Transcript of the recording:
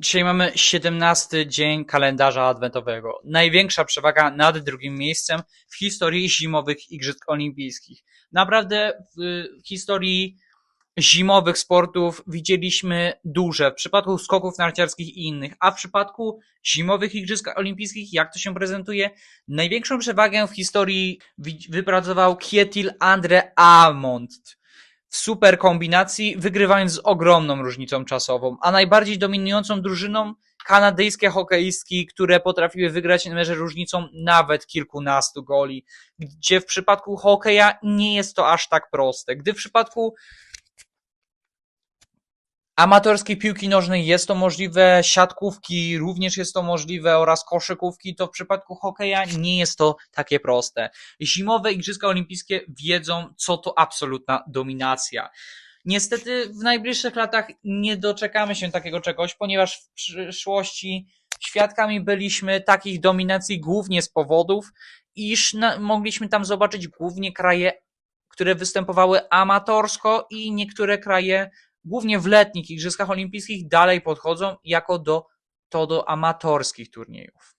Dzisiaj mamy 17 dzień kalendarza adwentowego. Największa przewaga nad drugim miejscem w historii zimowych Igrzysk Olimpijskich. Naprawdę w historii zimowych sportów widzieliśmy duże, w przypadku skoków narciarskich i innych, a w przypadku zimowych Igrzysk Olimpijskich, jak to się prezentuje, największą przewagę w historii wypracował Kjetil Andre Amont w super kombinacji, wygrywając z ogromną różnicą czasową, a najbardziej dominującą drużyną kanadyjskie hokeistki, które potrafiły wygrać mecz różnicą nawet kilkunastu goli, gdzie w przypadku hokeja nie jest to aż tak proste. Gdy w przypadku amatorskiej piłki nożnej jest to możliwe, siatkówki również jest to możliwe oraz koszykówki, to w przypadku hokeja nie jest to takie proste. Zimowe Igrzyska Olimpijskie wiedzą, co to absolutna dominacja. Niestety w najbliższych latach nie doczekamy się takiego czegoś, ponieważ w przyszłości świadkami byliśmy takich dominacji głównie z powodów, iż na, mogliśmy tam zobaczyć głównie kraje, które występowały amatorsko i niektóre kraje głównie w letnich Igrzyskach Olimpijskich dalej podchodzą jako do, to do amatorskich turniejów.